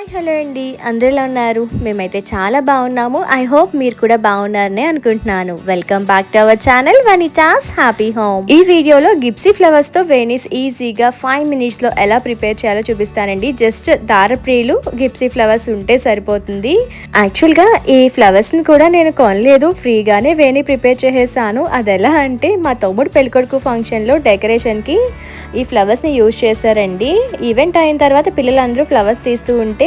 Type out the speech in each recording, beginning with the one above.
Hi hello అండి. అందరిలో ఉన్నారు? మేమైతే చాలా బాగున్నాము. ఐ హోప్ మీరు కూడా బాగున్నారని అనుకుంటున్నాను. Welcome back to our channel Vanitha's happy home. ఈ వీడియోలో గిప్సీ ఫ్లవర్స్తో వేనిస్ ఈజీగా ఫైవ్ మినిట్స్లో ఎలా ప్రిపేర్ చేయాలో చూపిస్తానండి. జస్ట్ దారప్రియులు గిప్సీ ఫ్లవర్స్ ఉంటే సరిపోతుంది. యాక్చువల్గా ఈ ఫ్లవర్స్ని కూడా నేను కొనలేదు. ఫ్రీగానే వేణి ప్రిపేర్ చేసేసాను. అది ఎలా అంటే మా తమ్ముడు పెళ్ళికొడుకు ఫంక్షన్లో డెకరేషన్కి ఈ ఫ్లవర్స్ని యూజ్ చేశారండి. ఈవెంట్ అయిన తర్వాత పిల్లలందరూ ఫ్లవర్స్ తీస్తూ ఉంటే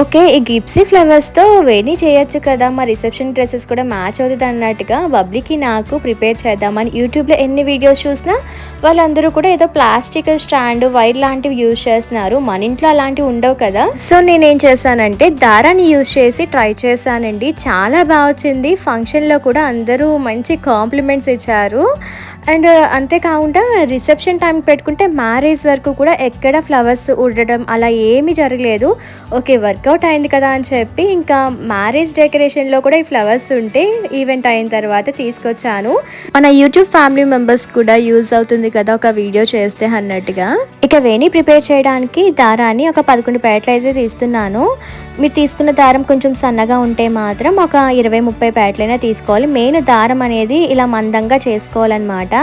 ఓకే ఈ గిప్సీ ఫ్లవర్స్తో వేణి చేయొచ్చు కదా. మా రిసెప్షన్ డ్రెస్సెస్ కూడా మ్యాచ్ అవుతుంది అన్నట్టుగా బబ్లీకి నాకు ప్రిపేర్ చేద్దామని యూట్యూబ్లో ఎన్ని వీడియోస్ చూసినా వాళ్ళందరూ కూడా ఏదో ప్లాస్టిక్ స్టాండ్ వైర్ లాంటివి యూజ్ చేస్తున్నారు. మన ఇంట్లో అలాంటివి ఉండవు కదా. సో నేనేం చేశానంటే దారాన్ని యూజ్ చేసి ట్రై చేశానండి. చాలా బాగా వచ్చింది. ఫంక్షన్లో కూడా అందరూ మంచి కాంప్లిమెంట్స్ ఇచ్చారు. అండ్ అంతేకాకుండా రిసెప్షన్ టైం పెట్టుకుంటే మ్యారేజ్ వరకు కూడా ఎక్కడ ఫ్లవర్స్ ఉండడం అలా ఏమీ జరగలేదు. ఓకే వర్క్ వర్కౌట్ అయింది కదా అని చెప్పి ఇంకా మ్యారేజ్ డెకరేషన్లో కూడా ఈ ఫ్లవర్స్ ఉంటే ఈవెంట్ అయిన తర్వాత తీసుకొచ్చాను. మన యూట్యూబ్ ఫ్యామిలీ మెంబర్స్ కూడా యూజ్ అవుతుంది కదా ఒక వీడియో చేస్తే అన్నట్టుగా. ఇక వేణి ప్రిపేర్ చేయడానికి దారాన్ని ఒక పదకొండు పేటలు అయితే తీస్తున్నాను. మీరు తీసుకున్న దారం కొంచెం సన్నగా ఉంటే మాత్రం ఒక ఇరవై ముప్పై ప్యాట్లైనా తీసుకోవాలి. మెయిన్ దారం అనేది ఇలా మందంగా చేసుకోవాలన్నమాట.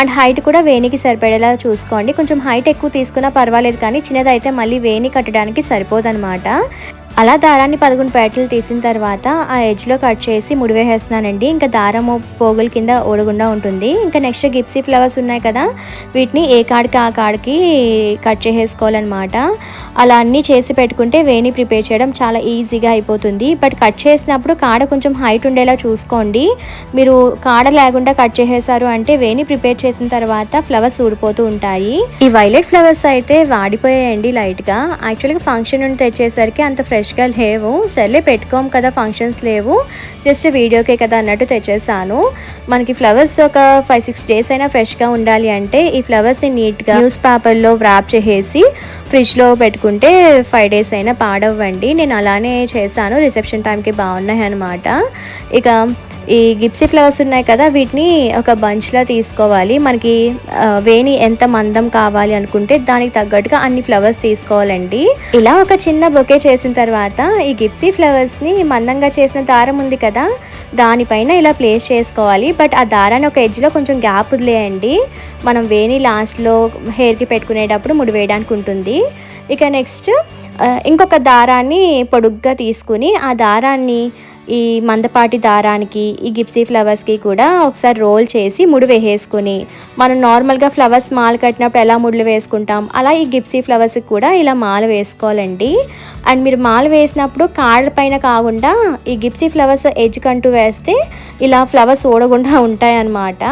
అండ్ హైట్ కూడా వేణికి సరిపడేలా చూసుకోండి. కొంచెం హైట్ ఎక్కువ తీసుకున్నా పర్వాలేదు కానీ చిన్నదైతే మళ్ళీ వేణి కట్టడానికి సరిపోదన్నమాట. అలా దారాన్ని పదకొండు పేటలు తీసిన తర్వాత ఆ ఎడ్జ్లో కట్ చేసి ముడివేసేస్తున్నానండి. ఇంకా దారము పోగుల కింద ఓడకుండా ఉంటుంది. ఇంకా నెక్స్ట్ గిప్సీ ఫ్లవర్స్ ఉన్నాయి కదా వీటిని ఏ కాడికి ఆ కాడికి కట్ చేసేసుకోవాలన్నమాట. అలా అన్నీ చేసి పెట్టుకుంటే వేణి ప్రిపేర్ చేయడం చాలా ఈజీగా అయిపోతుంది. బట్ కట్ చేసినప్పుడు కాడ కొంచెం హైట్ ఉండేలా చూసుకోండి. మీరు కాడ లేకుండా కట్ చేసేసారు అంటే వేణి ప్రిపేర్ చేసిన తర్వాత ఫ్లవర్స్ ఊడిపోతూ ఉంటాయి. ఈ వైలెట్ ఫ్లవర్స్ అయితే వాడిపోయాయండి లైట్గా. యాక్చువల్గా ఫంక్షన్ నుండి తెచ్చేసరికి అంత ఫ్రెష్ ఫ్రెష్గా లేవు సర్లే పెట్టుకోము కదా ఫంక్షన్స్ లేవు. జస్ట్ వీడియోకే కదా అన్నట్టు తెచ్చేసాను. మనకి ఫ్లవర్స్ ఒక ఫైవ్ సిక్స్ డేస్ అయినా ఫ్రెష్గా ఉండాలి అంటే ఈ ఫ్లవర్స్ని నీట్గా న్యూస్ పేపర్లో వ్రాప్ చేసేసి ఫ్రిడ్జ్లో పెట్టుకుంటే ఫైవ్ డేస్ అయినా పాడవ్వండి. నేను అలానే చేశాను. రిసెప్షన్ టైంకి బాగున్నాయి అనమాట ఇక ఈ గిప్సీ ఫ్లవర్స్ ఉన్నాయి కదా వీటిని ఒక బంచ్లా తీసుకోవాలి. మనకి వేణి ఎంత మందం కావాలి అనుకుంటే దానికి తగ్గట్టుగా అన్ని ఫ్లవర్స్ తీసుకోవాలండి. ఇలా ఒక చిన్న బొకే చేసిన తర్వాత ఈ గిప్సీ ఫ్లవర్స్ని మందంగా చేసిన దారం ఉంది కదా దానిపైన ఇలా ప్లేస్ చేసుకోవాలి. బట్ ఆ దారాన్ని ఒక ఎడ్జ్లో కొంచెం గ్యాప్ వదిలేయండి. మనం వేణి లాస్ట్లో హెయిర్కి పెట్టుకునేటప్పుడు ముడి వేయడానికి ఉంటుంది. ఇక నెక్స్ట్ ఇంకొక దారాన్ని పొడుగ్గా తీసుకుని ఆ దారాన్ని ఈ మందపాటి దారానికి ఈ గిప్సీ ఫ్లవర్స్కి కూడా ఒకసారి రోల్ చేసి ముడి వేసేసుకుని మనం నార్మల్గా ఫ్లవర్స్ మాల కట్టినప్పుడు ఎలా ముడులు వేసుకుంటాం అలా ఈ గిప్సీ ఫ్లవర్స్కి కూడా ఇలా మాల వేసుకోవాలండి. అండ్ మీరు మాల వేసినప్పుడు కాళ్ళ పైన కాకుండా ఈ గిప్సీ ఫ్లవర్స్ ఎడ్జ్ కంటూ వేస్తే ఇలా ఫ్లవర్స్ ఓడకుండా ఉంటాయన్నమాట.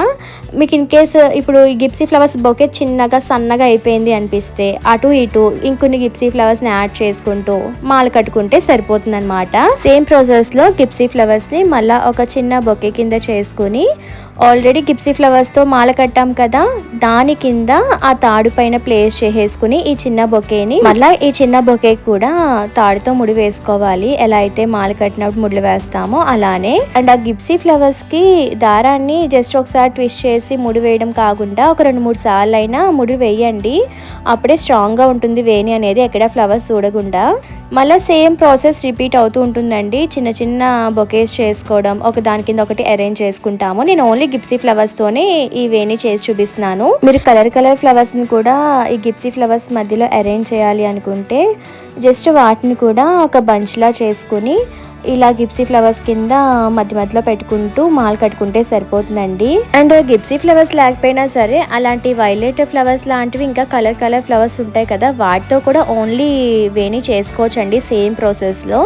మీకు ఇన్ కేస్ ఇప్పుడు ఈ గిప్సీ ఫ్లవర్స్ బొకే చిన్నగా సన్నగా అయిపోయింది అనిపిస్తే అటు ఇటు ఇంకొన్ని గిప్సీ ఫ్లవర్స్ని యాడ్ చేసుకుంటూ మాల కట్టుకుంటే సరిపోతుంది అనమాట సేమ్ ప్రాసెస్లో గిప్సీ ఫ్లవర్స్ని మళ్ళీ ఒక చిన్న బొకే కింద చేసుకుని ఆల్రెడీ గిప్సీ ఫ్లవర్స్తో మాల కట్టాం కదా దాని కింద ఆ తాడు పైన ప్లేస్ చేసేసుకుని ఈ చిన్న బొకేని మళ్ళీ ఈ చిన్న బొకే కూడా తాడుతో ముడి వేసుకోవాలి. ఎలా అయితే మాల కట్టినప్పుడు ముడిలు వేస్తామో అలానే. అండ్ ఆ గిప్సీ ఫ్లవర్స్కి దారాన్ని జస్ట్ ఒకసారి ట్విస్ట్ చేసి ముడి వేయడం కాకుండా ఒక రెండు మూడు సార్లు అయినా ముడి వేయండి. అప్పుడే స్ట్రాంగ్గా ఉంటుంది వేణి అనేది ఎక్కడ ఫ్లవర్స్ చూడకుండా మళ్ళీ సేమ్ ప్రాసెస్ రిపీట్ అవుతూ ఉంటుందండి. చిన్న చిన్న బొకేస్ చేసుకోవడం ఒక దాని కింద ఒకటి అరేంజ్ చేసుకుంటాము. నేను ఓన్లీ గిప్సీ ఫ్లవర్స్ తోనే ఈ వేణి చేసి చూపిస్తున్నాను. మీరు కలర్ కలర్ ఫ్లవర్స్ని కూడా ఈ గిప్సీ ఫ్లవర్స్ మధ్యలో అరేంజ్ చేయాలి అనుకుంటే జస్ట్ వాటిని కూడా ఒక బంచ్ లా చేసుకుని ఇలా గిప్సీ ఫ్లవర్స్ కింద మధ్య మధ్యలో పెట్టుకుంటూ మాల్ కట్టుకుంటే సరిపోతుందండి. అండ్ గిప్సీ ఫ్లవర్స్ లేకపోయినా సరే అలాంటి వైలెట్ ఫ్లవర్స్ లాంటివి ఇంకా కలర్ కలర్ ఫ్లవర్స్ ఉంటాయి కదా వాటితో కూడా ఓన్లీ వేణి చేసుకోవచ్చండి సేమ్ ప్రాసెస్లో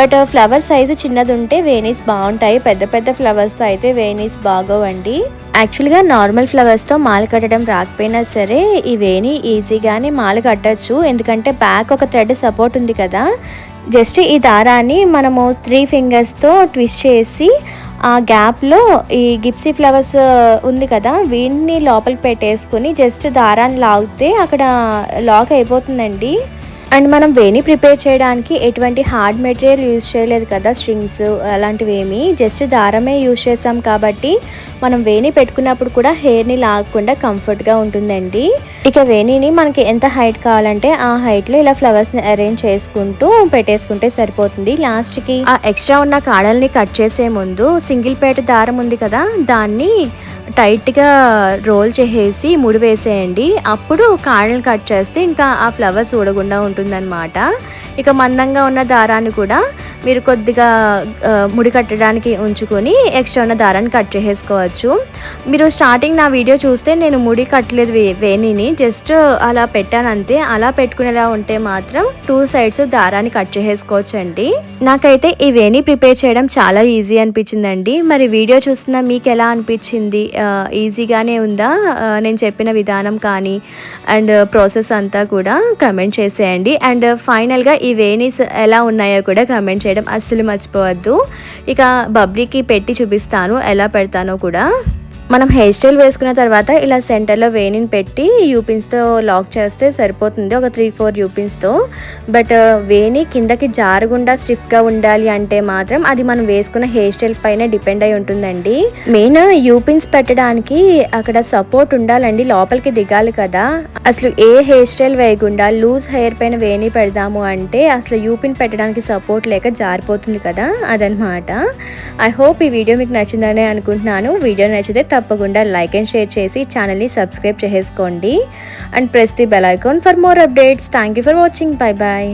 బట్ ఫ్లవర్ సైజు చిన్నది ఉంటే వేణీస్ బాగుంటాయి పెద్ద పెద్ద ఫ్లవర్స్తో అయితే వేణీస్ బాగోవండి. యాక్చువల్గా నార్మల్ ఫ్లవర్స్తో మాల కట్టడం రాకపోయినా సరే ఇవేని ఈజీగానే మాల కట్టచ్చు. ఎందుకంటే బ్యాక్ ఒక థ్రెడ్ సపోర్ట్ ఉంది కదా. జస్ట్ ఈ దారాన్ని మనము త్రీ ఫింగర్స్తో ట్విస్ట్ చేసి ఆ గ్యాప్లో ఈ గిప్సీ ఫ్లవర్స్ uh, ఉంది కదా వీటిని లోపలికి పెట్టేసుకుని జస్ట్ దారాన్ని లాగితే అక్కడ లాక్ అయిపోతుందండి. అండ్ మనం వేణి ప్రిపేర్ చేయడానికి ఎటువంటి హార్డ్ మెటీరియల్ యూజ్ చేయలేదు కదా స్ట్రింగ్స్ అలాంటివి ఏమి జస్ట్ దారమే యూజ్ చేసాం కాబట్టి మనం వేణి పెట్టుకున్నప్పుడు కూడా హెయిర్ని లాగకుండా కంఫర్ట్గా ఉంటుందండి. ఇక వేణిని మనకి ఎంత హైట్ కావాలంటే ఆ హైట్లో ఇలా ఫ్లవర్స్ని అరేంజ్ చేసుకుంటూ పెట్టేసుకుంటే సరిపోతుంది. లాస్ట్కి ఆ ఎక్స్ట్రా ఉన్న కాడల్ని కట్ చేసే ముందు సింగిల్ పేట దారం ఉంది కదా దాన్ని టైట్గా రోల్ చేసేసి ముడి వేసేయండి. అప్పుడు కాడలు కట్ చేస్తే ఇంకా ఆ ఫ్లవర్స్ ఊడకుండా ఉంటుందన్నమాట. ఇక మందంగా ఉన్న దారాన్ని కూడా మీరు కొద్దిగా ముడి కట్టడానికి ఉంచుకొని ఎక్స్ట్రా ఉన్న దారాన్ని కట్ చేసేసుకోవచ్చు. మీరు స్టార్టింగ్ నా వీడియో చూస్తే నేను ముడి కట్టలేదు వే వేణిని జస్ట్ అలా పెట్టాను అంతే. అలా పెట్టుకునేలా ఉంటే మాత్రం టూ సైడ్స్ దారాన్ని కట్ చేసేసుకోవచ్చు అండి నాకైతే ఈ వేణి ప్రిపేర్ చేయడం చాలా ఈజీ అనిపించిందండి. మరి వీడియో చూస్తున్న మీకు ఎలా అనిపించింది? ఈజీగానే ఉందా? నేను చెప్పిన విధానం కానీ అండ్ ప్రాసెస్ అంతా కూడా కమెంట్ చేసేయండి. అండ్ ఫైనల్గా ఈ వేణీస్ ఎలా ఉన్నాయో కూడా కమెంట్ చేయడం అస్సలు మర్చిపోవద్దు. ఇక బబ్లీకి పెట్టి చూపిస్తాను ఎలా పెడతానో కూడా. మనం హెయిర్ స్టైల్ వేసుకున్న తర్వాత ఇలా సెంటర్లో వేణిని పెట్టి యూపిన్స్తో లాక్ చేస్తే సరిపోతుంది. ఒక త్రీ ఫోర్ యూపిన్స్తో బట్ వేణి కిందకి జారకుండా స్టిఫ్గా ఉండాలి అంటే మాత్రం అది మనం వేసుకున్న హెయిర్ స్టైల్ పైన డిపెండ్ అయి ఉంటుందండి. మెయిన్ యూపిన్స్ uh, పెట్టడానికి అక్కడ సపోర్ట్ ఉండాలండి. లోపలికి దిగాలి కదా. అసలు ఏ హెయిర్ స్టైల్ వేయకుండా లూజ్ హెయిర్ పైన వేణి పెడదాము అంటే అసలు యూపిన్ పెట్టడానికి సపోర్ట్ లేక జారిపోతుంది కదా. అదనమాట ఐ హోప్ ఈ వీడియో మీకు నచ్చిందనే అనుకుంటున్నాను. వీడియో నచ్చితే తప్పకుండా లైక్ అండ్ షేర్ చేసి ఛానల్ని సబ్స్క్రైబ్ చేసుకోండి and press the bell icon for more updates thank you for watching bye bye